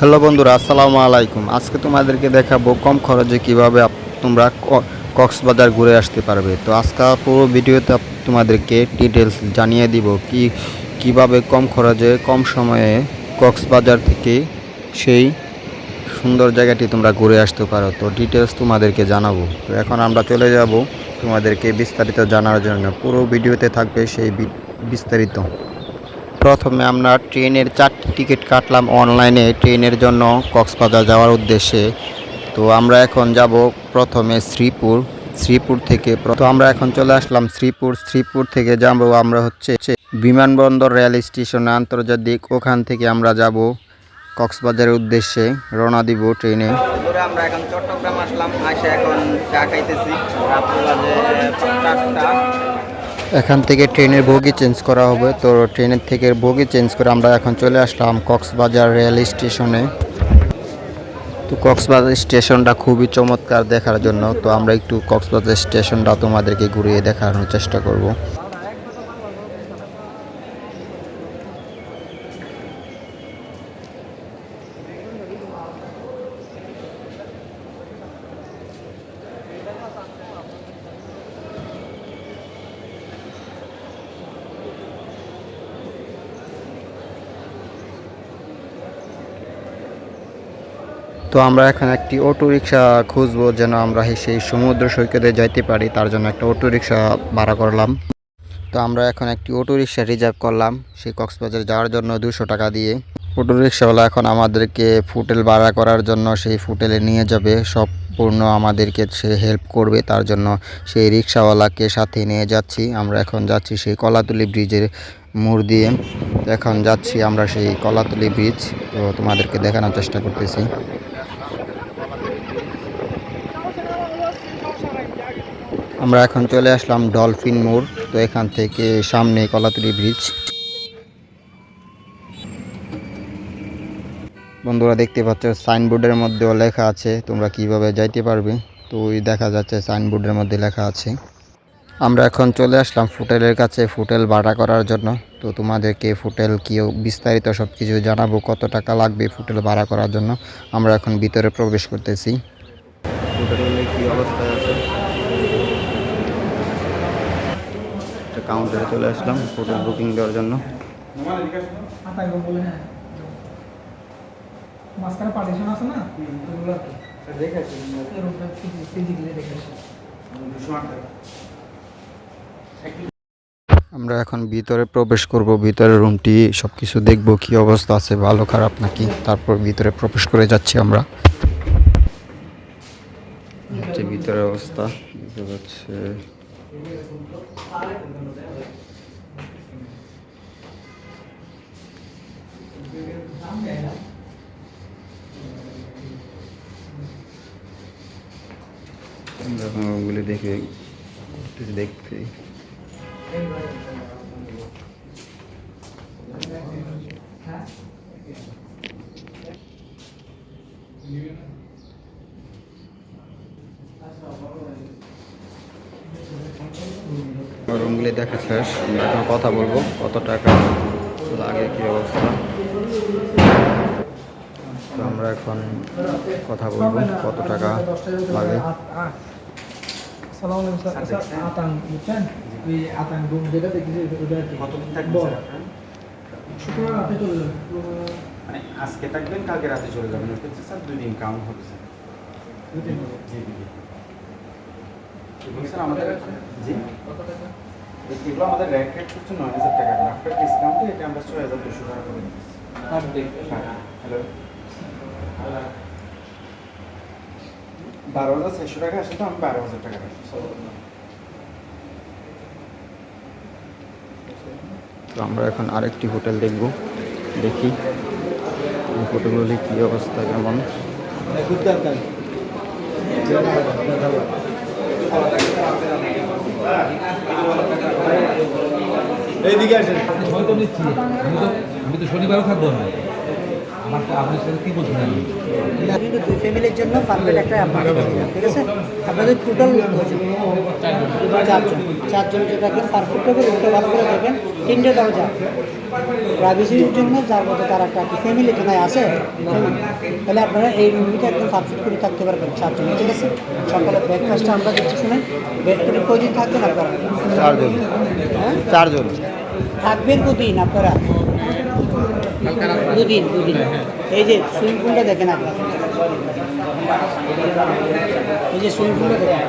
Hello বন্ধুরা, আসসালামু আলাইকুম। আজকে তোমাদেরকে দেখাবো কম খরচে কীভাবে তোমরা কক্সবাজার ঘুরে আসতে পারবে। তো আজকে পুরো ভিডিওতে তোমাদেরকে ডিটেলস জানিয়ে দিব কি কীভাবে কম খরচে, কম সময়ে কক্সবাজার থেকে সেই সুন্দর জায়গাটি তোমরা ঘুরে আসতে পারো। তো ডিটেলস তোমাদেরকে জানাব। তো এখন আমরা চলে যাব তোমাদেরকে বিস্তারিত জানার জন্য। পুরো ভিডিওতে থাকবে সেই বিস্তারিত। প্রথমে আমরা ট্রেনের চারটি টিকিট কাটলাম অনলাইনে ট্রেনের জন্য কক্সবাজার যাওয়ার উদ্দেশ্যে। তো আমরা এখন যাব প্রথমে শ্রীপুর শ্রীপুর থেকে তো আমরা এখন চলে আসলাম শ্রীপুর। শ্রীপুর থেকে যাব আমরা হচ্ছে বিমানবন্দর রেল স্টেশনে আন্তর্জাতিক। ওখান থেকে আমরা যাব কক্সবাজারের উদ্দেশ্যে রওনা দিব ট্রেনে। আমরা এখন চট্টগ্রাম আসলাম, আসে এখন চা খাইতেছি। এখান থেকে ট্রেনের বগি চেঞ্জ করা হবে। তো ট্রেনের থেকে বগি চেঞ্জ করে আমরা এখন চলে আসলাম কক্সবাজার রেল স্টেশনে। তো কক্সবাজার স্টেশনটা খুবই চমৎকার দেখার জন্য। তো আমরা একটু কক্সবাজার স্টেশনটা তোমাদেরকে ঘুরিয়ে দেখানোর চেষ্টা করব। তো আমরা এখন একটি অটো রিক্সা খুঁজবো যেন আমরা সেই সমুদ্র সৈকতে যাইতে পারি, তার জন্য একটা অটো রিক্সা ভাড়া করলাম। তো আমরা এখন একটি অটো রিক্সা রিজার্ভ করলাম, সেই কক্সবাজার যাওয়ার জন্য দুশো টাকা দিয়ে। অটো রিক্সাওয়ালা এখন আমাদেরকে ফুটেল ভাড়া করার জন্য সেই ফুটেলে নিয়ে যাবে, সম্পূর্ণ আমাদেরকে সে হেল্প করবে, তার জন্য সেই রিক্সাওয়ালাকে সাথে নিয়ে যাচ্ছি। আমরা এখন যাচ্ছি সেই কলাতুলি ব্রিজের মোড় দিয়ে। এখন যাচ্ছি আমরা সেই কলাতুলি ব্রিজ, তো তোমাদেরকে দেখানোর চেষ্টা করতেছি। আমরা এখন চলে আসলাম ডলফিন মোড়, তো এখান থেকে সামনে কলাতুলি ব্রিজ। বন্ধুরা দেখতে পাচ্ছ, সাইনবোর্ডের মধ্যেও লেখা আছে, তোমরা কীভাবে যাইতে পারবে। তো ওই দেখা যাচ্ছে, সাইনবোর্ডের মধ্যে লেখা আছে। আমরা এখন চলে আসলাম ফুটেলের কাছে, ফুটেল ভাড়া করার জন্য। তো তোমাদেরকে ফুটেল কি বিস্তারিত সব কিছু জানাব, কত টাকা লাগবে ফুটেল ভাড়া করার জন্য। আমরা এখন ভিতরে প্রবেশ করতেছি। ফুটেলের কি অবস্থায় আছে একটা কাউন্টারে চলে আসলাম হোটেল বুকিং দেওয়ার জন্য। হ্যাঁ পার্টিশন আছে না? আমরা এখন ভিতরে প্রবেশ করব ভিতরে রুমটি সব কিছু দেখব কি অবস্থা আছে ভালো খারাপ নাকি? তারপর ভিতরে প্রবেশ করে যাচ্ছি আমরা। হচ্ছে ভিতরের অবস্থা দেখতে পাচ্ছে আমরা এখন রুমগুলি দেখে ঘুরতেছি দেখতে রুমগুলি দেখা শেষ। আমরা এখন কথা বলব কত টাকা লাগে কি অবস্থা। তো আমরা এখন কথা বলব কত টাকা লাগে। মানে আজকে থাকবেন কালকে রাতে চলে যাবেন স্যার দুই দিন কাউন্ট হবে স্যার। দুই দিন। জি জি জি। এবং স্যার আমাদের জি? কত টাকা? এগুলো আমাদের রেট রেট হচ্ছে নয় হাজার টাকা। আফটার ডিসকাউন্টে এটা আমরা ছয় হাজার দুশো টাকা করে দিচ্ছি। হ্যালো বারো হাজার ছয়শো টাকা আসলে তো আমি বারো হাজার টাকা রাখছি। তো আমরা এখন আরেকটি হোটেল দেখব দেখি। এই হোটেলগুলি কী অবস্থা কেমন? এইদিকে আসেন। আমি তো শনিবারও থাকব না। ফ্যামিলির জন্য পারফেক্ট একটা ঠিক আছে? আপনাদের টোটাল চারজন চারজনের জন্য একদম পারফেক্ট হবে রুমটা ভালো করে দেখবেন তিনটে দরজা প্রাইভেসির জন্য যার মধ্যে তার একটা ফ্যামিলি আছে তাহলে আপনারা এই রুমটিতে একদম পারফেক্ট করে থাকতে পারবেন চারজন ঠিক আছে? সকালে ব্রেকফাস্টটা আমরা দিচ্ছি শুনেন বেড করে কয়দিন থাকবেন আপনারা? চারজন। হ্যাঁ? চারজন। থাকবেন দুদিন আপনারা? দুদিন দুদিন। এই যে সুইমিং পুলটা দেখেন আগে। এই যে সুইমিং পুলটা দেখেন।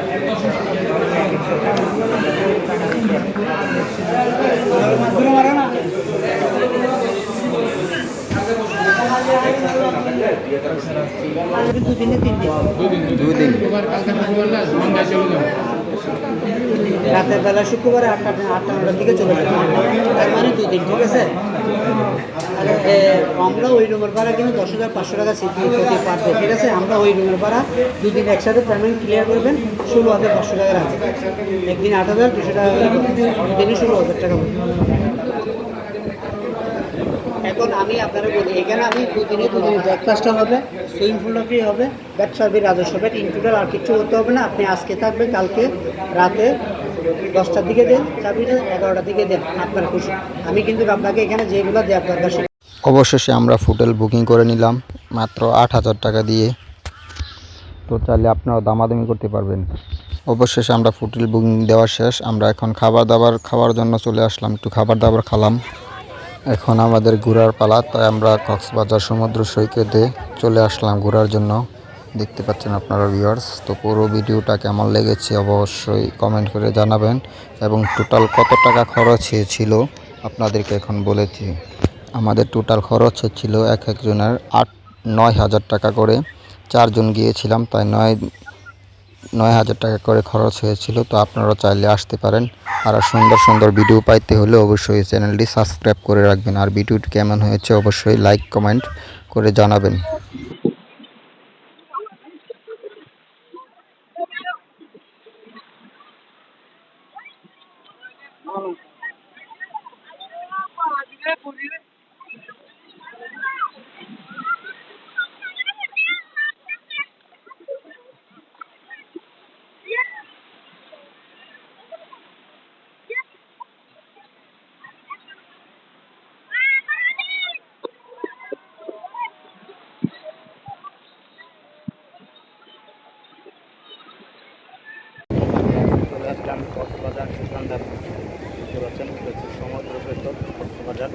দুদিনে তিন দিন। দুই রাতের বেলা শুক্রবার আটটা আটটা নটার দিকে চলে যাবে। তার মানে দুদিন ঠিক আছে? আমরা ওই রুমের ভাড়া কিন্তু দশ হাজার পাঁচশো টাকা সিট প্রতি পার ডে, ঠিক আছে? আমরা ওই রুমের ভাড়া দুদিন একসাথে পেমেন্ট ক্লিয়ার করবেন ষোলো হাজার পাঁচশো টাকা রাখবে একদিন আট হাজার দুশো টাকা দুদিনে ষোলো হাজার টাকা। এখন আমি আপনারা বলি এখানে আমি দুদিনে দুদিনে ব্রেকফাস্টটা হবে সুইমিং পুলটা ফ্রি হবে ব্যাট সার্ভিস রাজস্ব ব্যাট ইনক্লুডেড আর কিছু করতে হবে না। আপনি আজকে থাকবেন কালকে রাতে দশটার দিকে দেন চাবিটা এগারোটার দিকে দেন আপনার খুশি। আমি কিন্তু আপনাকে এখানে যেগুলো দেওয়ার দরকার অবশেষে আমরা হোটেল বুকিং করে নিলাম মাত্র আট হাজার টাকা দিয়ে। তো চাইলে আপনারা দামাদামি করতে পারবেন। অবশেষে আমরা হোটেল বুকিং দেওয়া শেষ। আমরা এখন খাবার দাবার খাওয়ার জন্য চলে আসলাম। একটু খাবার দাবার খালাম। এখন আমাদের ঘোরার পালা। তাই আমরা কক্সবাজার সমুদ্র সৈকতে চলে আসলাম ঘোরার জন্য। দেখতে পাচ্ছেন আপনারা ভিউয়ার্স তো পুরো ভিডিওটা কেমন লেগেছে অবশ্যই কমেন্ট করে জানাবেন। এবং টোটাল কত টাকা খরচ হয়েছিল, আপনাদেরকে এখন বলেছি। আমাদের টোটাল খরচ হচ্ছিল এক একজনের আট, নয় হাজার টাকা করে। চারজন গিয়েছিলাম, তাই নয় নয় হাজার টাকা করে খরচ হয়েছিল। তো আপনারা চাইলে আসতে পারেন। আর সুন্দর সুন্দর ভিডিও পাইতে হলে অবশ্যই চ্যানেলটি সাবস্ক্রাইব করে রাখবেন। আর ভিডিওটি কেমন হয়েছে অবশ্যই লাইক কমেন্ট করে জানাবেন। সুকান্দার বুঝতে পারছেন সমুদ্র কক্সবাজার